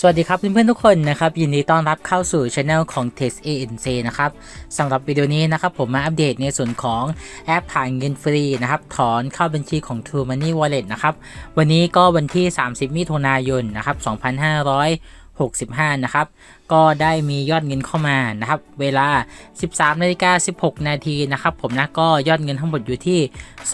สวัสดีครับเพื่อนๆทุกคนนะครับยินดีต้อนรับเข้าสู่ช anel ของ Test ANC นะครับสำหรับวิดีโอนี้นะครับผมมาอัปเดตในส่วนของแอปผ่านเงินฟรีนะครับถอนเข้าบัญชีของ True Money Wallet นะครับวันนี้ก็วันที่ 30 มิถุนายนนะครับ2565 นะครับก็ได้มียอดเงินเข้ามานะครับเวลา 13นาฬิกา16 นาทีนะครับผมนะก็ยอดเงินทั้งหมดอยู่ที่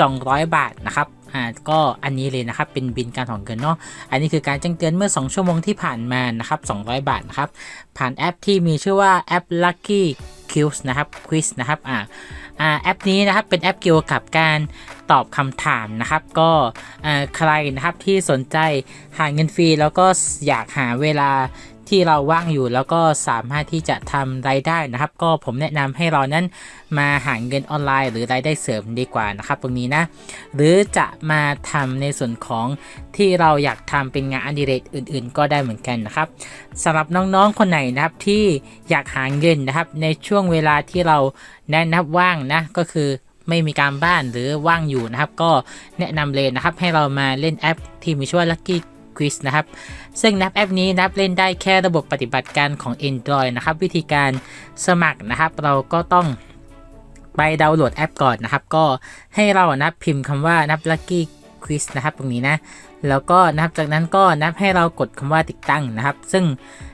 200 บาทนะครับ อ่าก็อันนี้เลยนะครับเป็นบินการถอนเงินเนาะอันนี้คือการแจ้งเตือนเมื่อ 2 ชั่วโมงที่ผ่านมานะครับ200 บาทนะครับผ่านแอปที่มีชื่อว่าแอป Lucky Quiz นะครับ Quiz นะครับอ่าอ่าแอปนี้นะครับเป็นแอปเกี่ยวกับการตอบคำถามนะครับ ก็ใครนะครับที่สนใจหาเงินฟรีแล้วก็อยากหาเวลา ที่เราว่างอยู่แล้วก็สามารถที่จะทำรายได้นะครับ ก็ผมแนะนำให้เรานั้นมาหาเงินออนไลน์ หรือรายได้เสริมดีกว่านะครับ ตรงนี้นะ หรือจะมาทำในส่วนของที่เราอยากทำเป็นงานอดิเรกอื่น ๆ ก็ได้เหมือนกันนะครับสำหรับน้องๆคนไหนนะครับที่อยากหาเงินนะครับ ในช่วงเวลาที่เราแนะนับว่างนะก็คือไม่มีการบ้านหรือว่างอยู่นะครับ ก็แนะนำเลยนะครับให้เรามาเล่นแอปที่มีชื่อว่า Lucky Quiz นะครับ ซึ่งนับแอปนี้นับเล่นได้แค่ระบบปฏิบัติการของ Android นะครับ วิธีการสมัครนะครับ เราก็ต้องไปดาวน์โหลดแอปก่อนนะครับ ก็ให้เรานับพิมพ์คำว่านับ Lucky Quiz นะครับ ตรงนี้นะ แล้วก็นับจากนั้นก็นับให้เรากดคำว่าติดตั้งนะครับ ซึ่ง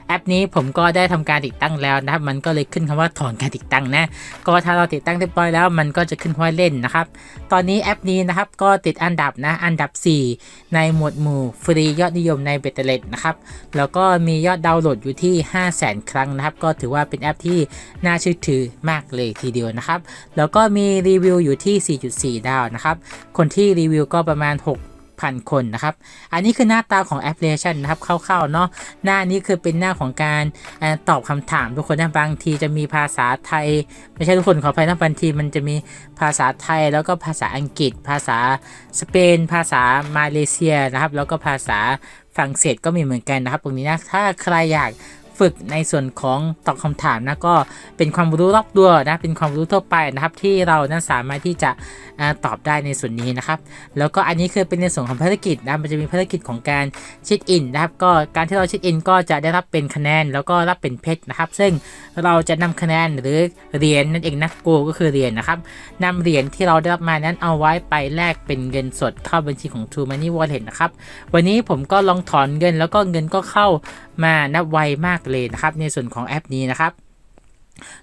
แอปนี้ผมก็ได้ทำการติดตั้งแล้วนะครับ มันก็เลยขึ้นคำว่าถอนการติดตั้งนะ ก็ถ้าเราติดตั้งเรียบร้อยแล้ว มันก็จะขึ้นว่าเล่นนะครับ ตอนนี้แอปนี้นะครับก็ติดอันดับนะ อันดับ 4 ในหมวดหมู่ฟรียอดนิยมในเบตเตเลตนะครับ แล้วก็มียอดดาวน์โหลดอยู่ที่ 5 0 0แสนครั้งนะครับ ก็ถือว่าเป็นแอปที่น่าเชื่อถือมากเลยทีเดียวนะครับ แล้วก็มีรีวิวอยู่ที่ 4.4 ดาวนะครับ คนที่รีวิวก็ประมาณ 6 พันคนนะครับ อันนี้คือหน้าตาของแอปพลิเคชันนะครับคร่าวๆเนาะหน้านี้คือเป็นหน้าของการอตอบคำถามทุกคนนะบางทีจะมีภาษาไทย ไม่ใช่ทุกคนขออภัยนะบางทีมันจะมีภาษาไทยแล้วก็ภาษาอังกฤษ ภาษาสเปน ภาษามาเลเซียนะครับ แล้วก็ภาษาฝรั่งเศสก็มีเหมือนกันนะครับ ตรงนี้นะถ้าใครอยาก ฝึกในส่วนของตอบคำถามนะก็เป็นความรู้รอบตัวนะเป็นความรู้ทั่วไปนะครับ ที่เรานั้นสามารถที่จะตอบได้ในส่วนนี้นะครับ แล้วก็อันนี้คือเป็นในส่วนของภารกิจนะมันจะมีภารกิจของการเช็คอินนะครับก็การที่เราเช็คอินก็จะได้รับเป็นคะแนน แล้วก็รับเป็นเพชรนะครับ ซึ่งเราจะนำคะแนนหรือเหรียญนั่นเองนะโกก็คือเหรียญนะครับนำเหรียญที่เราได้รับมานั้นเอาไว้ไปแลกเป็นเงินสดเข้าบัญชีของ True Money Wallet นะครับวันนี้ผมก็ลองถอนเงินแล้วก็เงินก็เข้า มานับไวมากเลยนะครับ ในส่วนของแอปนี้นะครับ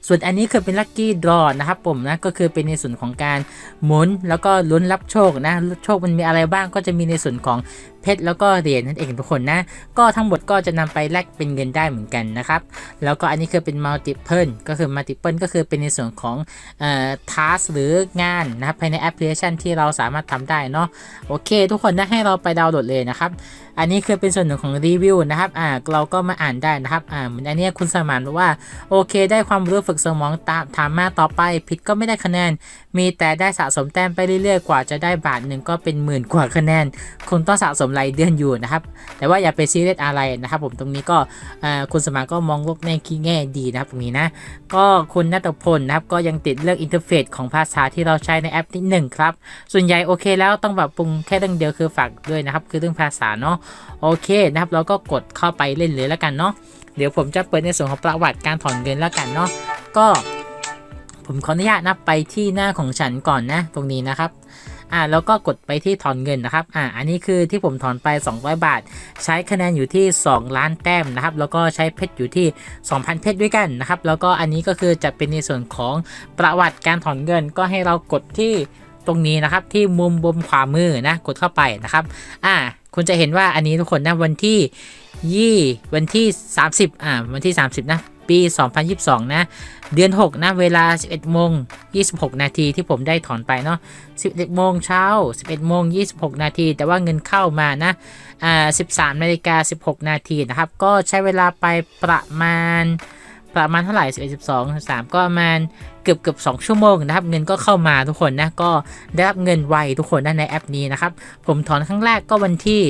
ส่วนอันนี้คือเป็นลัคกี้ดรอนะครับผมนะก็คือเป็นในส่วนของการหมุนแล้วก็ลุ้นรับโชคนะโชคมันมีอะไรบ้างก็จะมีในส่วนของเพชรแล้วก็เหรียญนั่นเองทุกคนนะ ก็ทั้งหมดก็จะนำไปแลกเป็นเงินได้เหมือนกันนะครับ แล้วก็อันนี้คือเป็น multiple ก็คือ multiple ก็คือเป็นในส่วนของเอ่อ task หรืองานนะครับภายในแอปพลิเคชันที่เราสามารถทำได้เนาะโอเค ทุกคนนะให้เราไปดาวน์โหลดเลยนะครับอันนี้คือเป็นส่วนหนึ่งของรีวิวนะครับอ่าเราก็มาอ่านได้นะครับอ่าเหมือนอันเนี้ยคุณสมานบอกว่าโอเค ได้ความรู้ฝึกสมองตามถามมาต่อไป ผิดก็ไม่ได้คะแนน มีแต่ได้สะสมแต้มไปเรื่อยๆ กว่าจะได้บาทหนึ่งก็เป็นหมื่นกว่าคะแนน คงต้องสะสมรายเดือนอยู่นะครับ แต่ว่าอย่าไปซีเรียสอะไรนะครับ ผมตรงนี้ก็คุณสมานก็มองโลกในขีแง่ดีนะครับตรงนี้นะ ก็คุณนัตพลนะครับก็ยังติดเรื่องอินเทอร์เฟซของภาษาที่เราใช้ในแอปนิดหนึ่งครับ ส่วนใหญ่โอเคแล้วต้องปรับปรุงแค่เรื่องเดียวคือฝากด้วยนะครับ คือเรื่องภาษาเนาะ โอเคนะครับ เราก็กดเข้าไปเล่นเลยแล้วกันเนาะ เดี๋ยวผมจะเปิดในส่วนของประวัติการถอนเงินแล้วกันเนาะก็ผมขออนุญาตนับไปที่หน้าของฉันก่อนนะ ตรงนี้นะครับอ่าแล้วก็กดไปที่ถอนเงินนะครับอ่าอันนี้คือที่ผมถอนไป 200 บาท ใช้คะแนนอยู่ที่ 2 ล้านแต้มนะครับ แล้วก็ใช้เพชรอยู่ที่ 2,000 เพชรด้วยกันนะครับ แล้วก็อันนี้ก็คือจะเป็นในส่วนของประวัติการถอนเงินก็ให้เรากดที่ตรงนี้นะครับที่มุมบนขวามือนะกดเข้าไปนะครับ อ่า คุณจะเห็นว่าอันนี้ทุกคนนะวันที่ยี่วันที่ 30 อ่า วันที่ 30 นะ ปี 2022 นะ เดือน 6 นะ เวลา 11โมง26 นาทีที่ผมได้ถอนไปเนาะ 11โมงเช้า 11โมง26 นาที แต่ว่าเงินเข้ามานะ อ่า 13นาฬิกา16 นาทีนะครับ ก็ใช้เวลาไปประมาณ ประมาณเท่าไหร่11 12 3ก็ประมาณเกือบเกือบ2ชั่วโมงนะครับ เงินก็เข้ามาทุกคนนะก็ได้รับเงินไวทุกคนนะในแอปนี้นะครับ ผมถอนครั้งแรกก็วันที่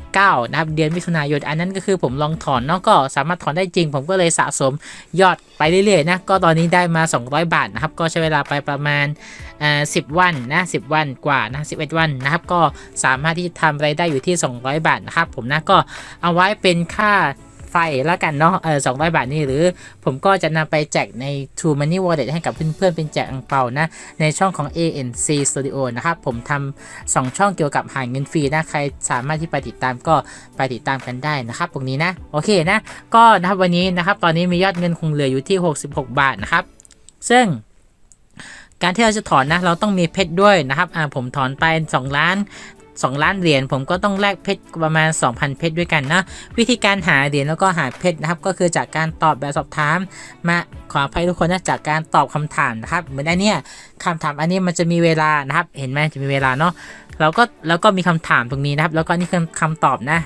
19 นะครับ เดือนมิถุนายนอันนั้นก็คือผมลองถอนเนาะก็สามารถถอนได้จริง ผมก็เลยสะสมยอดไปเรื่อยๆนะก็ตอนนี้ได้มา 200 บาทนะครับ ก็ใช้เวลาไปประมาณอ่า10วันนะ10วันกว่านะ11วันนะครับ ก็สามารถที่จะทำรายได้อยู่ที่ 200 บาทนะครับ ผมนะก็เอาไว้เป็นค่า ไฟแล้วกันเนาะเออสองบาทนี่หรือผมก็จะนำไปแจกใน True Money Wallet ให้กับเพื่อนๆเป็นแจกอังเปานะ ในช่องของ ANC Studio นะครับ ผมทำสองช่องเกี่ยวกับหาเงินฟรีนะ ใครสามารถที่ไปติดตามก็ไปติดตามกันได้นะครับ ตรงนี้นะ โอเคนะ ก็นะครับวันนี้นะครับ ตอนนี้มียอดเงินคงเหลืออยู่ที่ 66 บาทนะครับ ซึ่งการที่เราจะถอนนะ เราต้องมีเพชรด้วยนะครับ อ่า ผมถอนไป 2 ล้าน 2 ล้านเหรียญผมก็ต้องแลกเพชรประมาณ 2,000 เพชรด้วยกันนะ วิธีการหาเหรียญแล้วก็หาเพชรนะครับ ก็คือจากการตอบแบบสอบถาม มาขออภัยทุกคนนะจากการตอบคำถามนะครับ เหมือนอันเนี้ยคำถามอันนี้มันจะมีเวลานะครับ เห็นไหมจะมีเวลาเนาะเราก็แล้วก็มีคำถามตรงนี้นะครับ แล้วก็นี่คือคำตอบนะ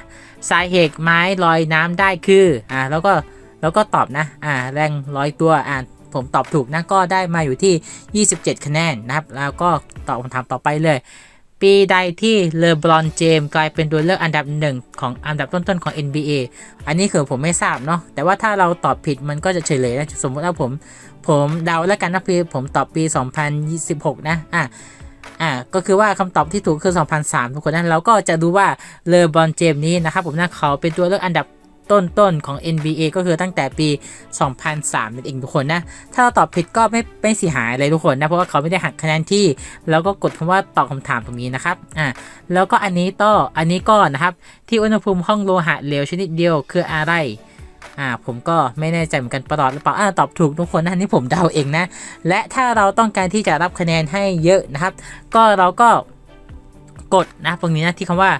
สาเหตุไม้ลอยน้ำได้คืออ่าแล้วก็แล้วก็ตอบนะอ่าแรงร้อยตัวอ่าผมตอบถูกนะก็ได้มาอยู่ที่ 27 คะแนนนะครับ แล้วก็ตอบคำถามต่อไปเลย ปีใดที่เลบรอนเจมส์กลายเป็นตัวเลือกอันดับหนึ่งของอันดับต้นๆของ NBA อันนี้คือผมไม่ทราบเนาะแต่ว่าถ้าเราตอบผิดมันก็จะเฉลยนะสมมติว่าผมผมเดาแล้วกันนะพี่ผมตอบปี 2026 นะอะอ่าก็คือว่าคำตอบที่ถูกคือ 2003 ทุกคนนะเราก็จะดูว่าเลบรอนเจมส์นี้นะครับผมนะเขาเป็นตัวเลือกอันดับ ต้นๆของ NBA ก็คือตั้งแต่ปี 2003นั่นเองทุกคนนะ ถ้าเราตอบผิดก็ไม่ไม่เสียหายอะไรทุกคนนะ เพราะว่าเขาไม่ได้หักคะแนนที่ แล้วก็กดคำว่าตอบคำถามตรงนี้นะครับ อ่า แล้วก็อันนี้ต่อ อันนี้ก็นะครับ ที่อุณหภูมิห้องโลหะเหลวชนิดเดียวคืออะไรอ่าผมก็ไม่แน่ใจเหมือนกันประหลอดหรือเปล่าอ่าตอบถูกทุกคนนะนี่ผมเดาเองนะ และถ้าเราต้องการที่จะรับคะแนนให้เยอะนะครับ ก็เราก็กดนะตรงนี้นะที่คำว่า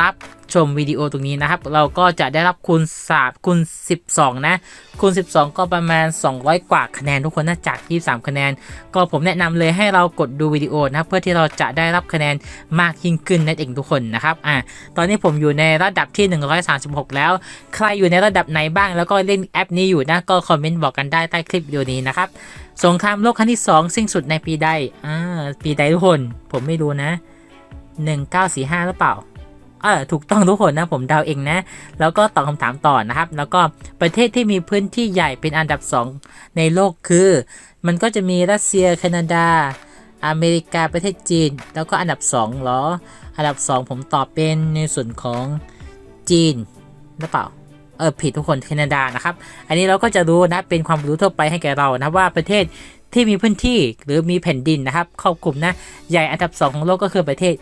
รับ ชมวิดีโอตรงนี้นะครับ เราก็จะได้รับคูณ3คูณ12 นะ คูณ 12 ก็ประมาณ 200 กว่าคะแนนทุกคนนะจาก 23 คะแนน ก็ผมแนะนำเลยให้เรากดดูวิดีโอนะครับ เพื่อที่เราจะได้รับคะแนนมากยิ่งขึ้นนั่นเองทุกคนนะครับอ่าตอนนี้ผมอยู่ในระดับที่ 136 แล้ว ใครอยู่ในระดับไหนบ้าง แล้วก็เล่นแอปนี้อยู่นะก็คอมเมนต์บอกกันได้ใต้คลิปวิดีโอนี้นะครับสงครามโลกครั้งที่ 2 สิ้นสุดในปีใดอ่าปีใดทุกคน ผมไม่รู้นะ 1945 หรือเปล่า เออถูกต้องทุกคนนะผมเดาเองนะ แล้วก็ตอบคำถามต่อนะครับ แล้วก็ประเทศที่มีพื้นที่ใหญ่เป็นอันดับ 2 ในโลกคือ มันก็จะมีรัสเซียแคนาดา อเมริกาประเทศจีน แล้วก็อันดับ2เหรอ อันดับ 2 ผมตอบเป็นในส่วนของจีนหรือเปล่าเออผิดทุกคนแคนาดานะครับ อันนี้เราก็จะรู้นะเป็นความรู้ทั่วไปให้แก่เรานะว่าประเทศที่มีพื้นที่หรือมีแผ่นดินนะครับครอบคลุมนะใหญ่อันดับ 2 ของโลกก็คือประเทศ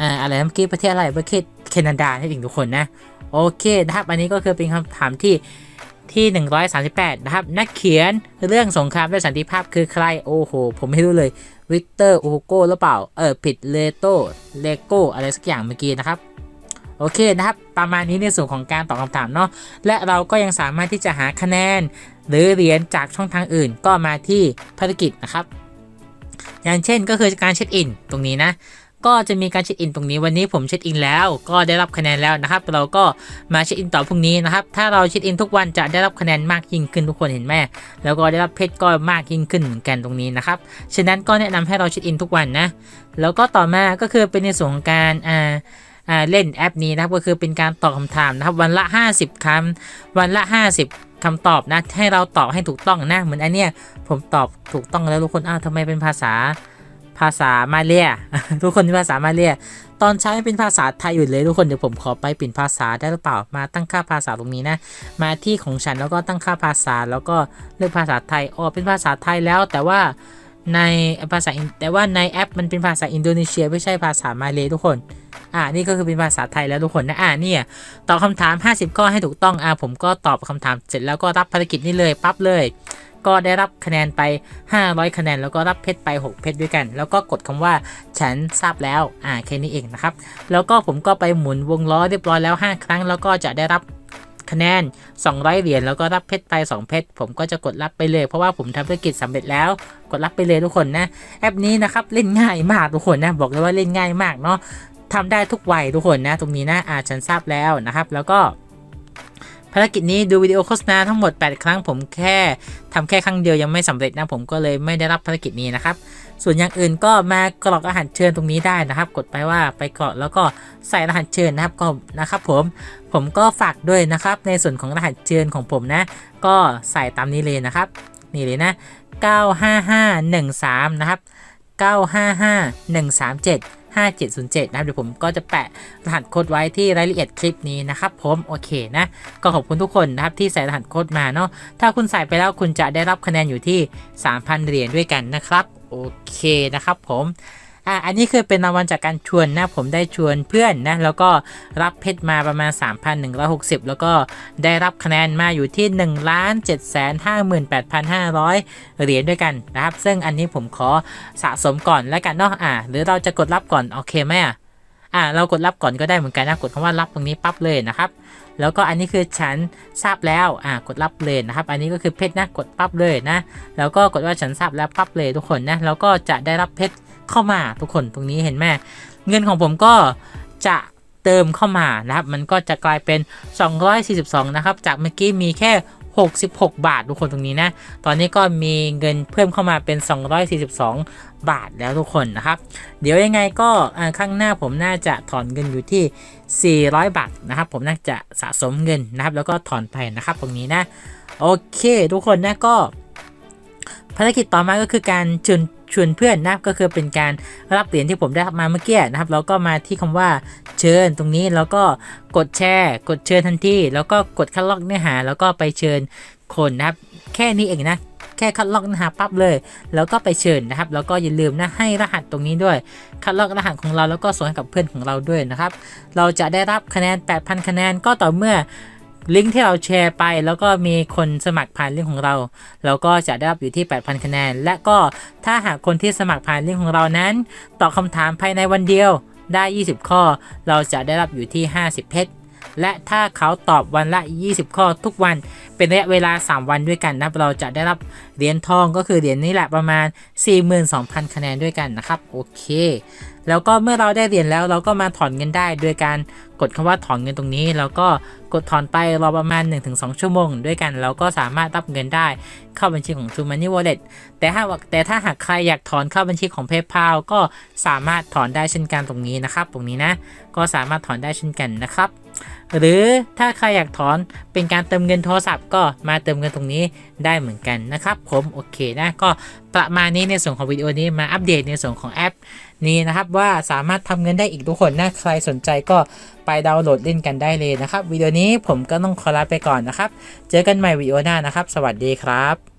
อ่าอะไรเมื่อกี้ประเทศอะไรประเทศแคนาดาให้ถึงทุกคนนะ โอเคนะครับ อันนี้ก็คือเป็นคำถามที่ที่ 138 นะครับ นักเขียนเรื่องสงครามและสันติภาพคือใคร โอ้โห ผมไม่รู้เลย วิกเตอร์โอโกหรือเปล่า เออ ผิดเลโตเลโกอะไรสักอย่างเมื่อกี้นะครับ โอเคนะครับ ประมาณนี้ในส่วนของการตอบคำถามเนาะ และเราก็ยังสามารถที่จะหาคะแนน หรือเหรียญจากช่องทางอื่น ก็มาที่ภารกิจนะครับ อย่างเช่นก็คือการเช็คอินตรงนี้นะ ก็จะมีการเช็คอินตรงนี้วันนี้ผมเช็คอินแล้ว ก็ได้รับคะแนนแล้วนะครับ เราก็มาเช็คอินต่อพรุ่งนี้นะครับ ถ้าเราเช็คอินทุกวันจะได้รับคะแนนมากยิ่งขึ้นทุกคนเห็นไหมแล้วก็ได้รับเพชรก็มากยิ่งขึ้นเหมือนกันตรงนี้นะครับฉะนั้นก็แนะนำให้เราเช็คอินทุกวันนะแล้วก็ต่อมาก็คือเป็นในส่วนของการอ่าอ่าเล่นแอปนี้นะครับก็คือเป็นการตอบคำถามนะครับวันละ 50คำวันละ 50คำตอบนะให้เราตอบให้ถูกต้องนะเหมือนอันเนี้ยผมตอบถูกต้องแล้วทุกคนอ้าวทำไมเป็นภาษา ภาษามาเลียทุกคนเป็นภาษามาเลียตอนใช้เป็นภาษาไทยอยู่เลยทุกคนเดี๋ยวผมขอไปเปลี่ยนภาษาได้หรือเปล่ามาตั้งค่าภาษาตรงนี้นะ มาที่ของฉันแล้วก็ตั้งค่าภาษาแล้วก็เลือกภาษาไทยอ๋อเป็นภาษาไทยแล้วแต่ว่าในภาษาแต่ว่าในแอปมันเป็นภาษาอินโดนีเซีย ไม่ใช่ภาษามาเลยทุกคน อ่า นี่ก็คือเป็นภาษาไทยแล้วทุกคนนะ อ่าเนี่ยตอบคำถาม 50 ข้อให้ถูกต้อง อ่า ผมก็ตอบคำถามเสร็จแล้วก็รับภารกิจนี้เลยปั๊บเลย ก็ได้รับคะแนนไป 500 คะแนน แล้วก็รับเพชรไป 6 เพชรด้วยกัน แล้วก็กดคำว่าฉันทราบแล้วอ่าแค่นี้เองนะครับ แล้วก็ผมก็ไปหมุนวงล้อเรียบร้อยแล้ว 5 ครั้ง แล้วก็จะได้รับคะแนน 200 เหรียญ แล้วก็รับเพชรไป 2 เพชร ผมก็จะกดรับไปเลย เพราะว่าผมทำธุรกิจสำเร็จแล้ว กดรับไปเลยทุกคนนะ แอปนี้นะครับ เล่นง่ายมากทุกคนนะ บอกเลยว่าเล่นง่ายมากเนาะทำได้ทุกวัยทุกคนนะ ตรงนี้นะอ่าฉันทราบแล้วนะครับ แล้วก็ารกิจนี้ดูวิดีโอโฆษณาทั้งหมด 8 ครั้งผมแค่ทำแค่ครั้งเดียวยังไม่สำเร็จนะผมก็เลยไม่ได้รับภารกิจนี้นะครับ ส่วนอย่างอื่นก็มากรอกรหัสเชิญตรงนี้ได้นะครับ กดไปว่าไปกรอกแล้วก็ใส่รหัสเชิญนะครับก็นะครับ ผมผมก็ฝากด้วยนะครับ ในส่วนของรหัสเชิญของผมนะ ก็ใส่ตามนี้เลยนะครับ นี่เลยนะ 95513 นะครับ 955137 5707 นะครับเดี๋ยวผมก็จะแปะรหัสโค้ดไว้ที่รายละเอียดคลิปนี้นะครับผมโอเคนะ ก็ขอบคุณทุกคนนะครับที่ใส่รหัสโค้ดมาเนาะถ้าคุณใส่ไปแล้วคุณจะได้รับคะแนนอยู่ที่ 3,000 เหรียญด้วยกันนะครับ โอเคนะครับผม อะอันนี้คือเป็นรางวัลจากการชวนนะผมได้ชวนเพื่อนนะแล้วก็รับเพชรมาประมาณ 3,160 แล้วก็ได้รับคะแนนมาอยู่ที่ 1 7 5 8 5 0 0 เหรียญด้วยกันนะครับ ซึ่งอันนี้ผมขอสะสมก่อนแล้วกันเนาะอ่าหรือเราจะกดรับก่อนโอเคไหมอะอ่าเรากดรับก่อนก็ได้เหมือนกันนะกดคำว่ารับตรงนี้ปั๊บเลยนะครับ แล้วก็อันนี้คือฉันทราบแล้วอ่ากดรับเลยนะครับ อันนี้ก็คือเพชรนะกดปั๊บเลยนะ แล้วก็กดว่าฉันทราบแล้วปั๊บเลยทุกคนนะแล้วก็จะได้รับเพชร เข้ามาทุกคนตรงนี้เห็นไหมเงินของผมก็จะเติมเข้ามานะครับ มันก็จะกลายเป็น 242 นะครับ จากเมื่อกี้มีแค่ 66 บาททุกคนตรงนี้นะ ตอนนี้ก็มีเงินเพิ่มเข้ามาเป็น 242 บาทแล้วทุกคนนะครับ เดี๋ยวยังไงก็ข้างหน้าผมน่าจะถอนเงินอยู่ที่ 400 บาทนะครับ ผมน่าจะสะสมเงินนะครับ แล้วก็ถอนไปนะครับตรงนี้นะ โอเค ทุกคนนะก็ภารกิจต่อมาก็คือการชวน ชวนเพื่อนนะครับก็คือเป็นการรับเหรียญที่ผมได้มาเมื่อกี้นะครับแล้วก็มาที่คำว่าเชิญตรงนี้แล้วก็กดแชร์ กดเชิญทันทีแล้วก็กดคัดลอกเนื้อหา แล้วก็ไปเชิญคนนะครับ แค่นี้เองนะแค่คัดลอกเนื้อหาปั๊บเลย แล้วก็ไปเชิญนะครับ แล้วก็อย่าลืมนะให้รหัสตรงนี้ด้วย คัดลอกรหัสของเราแล้วก็ส่งให้กับเพื่อนของเราด้วยนะครับ เราจะได้รับคะแนน 8,000 คะแนนก็ต่อเมื่อ ลิงก์ที่เราแชร์ไป แล้วก็มีคนสมัครผ่านลิงก์ของเรา เราก็จะได้รับอยู่ที่ 8,000 คะแนน และก็ถ้าหากคนที่สมัครผ่านลิงก์ของเรานั้น ตอบคำถามภายในวันเดียวได้ 20 ข้อ เราจะได้รับอยู่ที่ 50 เพชร และถ้าเขาตอบวันละ 20 ข้อทุกวัน เป็นระยะเวลา 3 วันด้วยกันนะเราจะได้รับ เหรียญทองก็คือเหรียญนี้แหละประมาณ 42,000 คะแนนด้วยกันนะครับโอเค แล้วก็เมื่อเราได้เหรียญแล้วเราก็มาถอนเงินได้โดยการกดคำว่าถอนเงินตรงนี้ แล้วก็กดถอนไปรอประมาณ 1-2 ชั่วโมง ด้วยกันเราก็สามารถรับเงินได้เข้าบัญชีของ True Money Wallet แต่ถ้าแต่ถ้าหากใครอยากถอนเข้าบัญชีของ PayPal ก็สามารถถอนได้เช่นกันตรงนี้นะครับ ตรงนี้นะก็สามารถถอนได้เช่นกันนะครับหรือถ้าใครอยากถอนเป็นการเติมเงินโทรศัพท์ก็มาเติมเงินตรงนี้ได้เหมือนกันนะครับผมโอเคนะก็ประมาณนี้ในส่วนของวิดีโอนี้มาอัปเดตในส่วนของแอปนี้นะครับว่าสามารถทำเงินได้อีกทุกคนนะใครสนใจก็ไปดาวน์โหลดเล่นกันได้เลยนะครับวิดีโอนี้ผมก็ต้องขอลาไปก่อนนะครับ เจอกันใหม่วิดีโอหน้านะครับ สวัสดีครับ